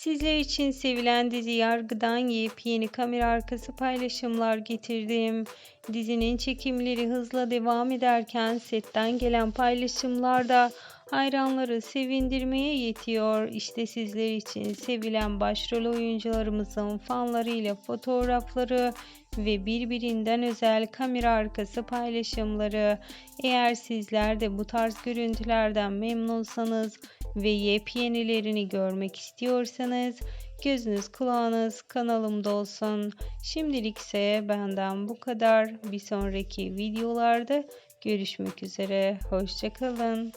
Sizler için sevilen dizi Yargı'dan yepyeni kamera arkası paylaşımlar getirdim. Dizinin çekimleri hızla devam ederken setten gelen paylaşımlarda hayranları sevindirmeye yetiyor. İşte sizler için sevilen başrol oyuncularımızın fanlarıyla fotoğrafları ve birbirinden özel kamera arkası paylaşımları. Eğer sizler de bu tarz görüntülerden memnunsanız ve yepyenilerini görmek istiyorsanız gözünüz kulağınız kanalımda olsun. Şimdilik ise benden bu kadar. Bir sonraki videolarda görüşmek üzere. Hoşçakalın.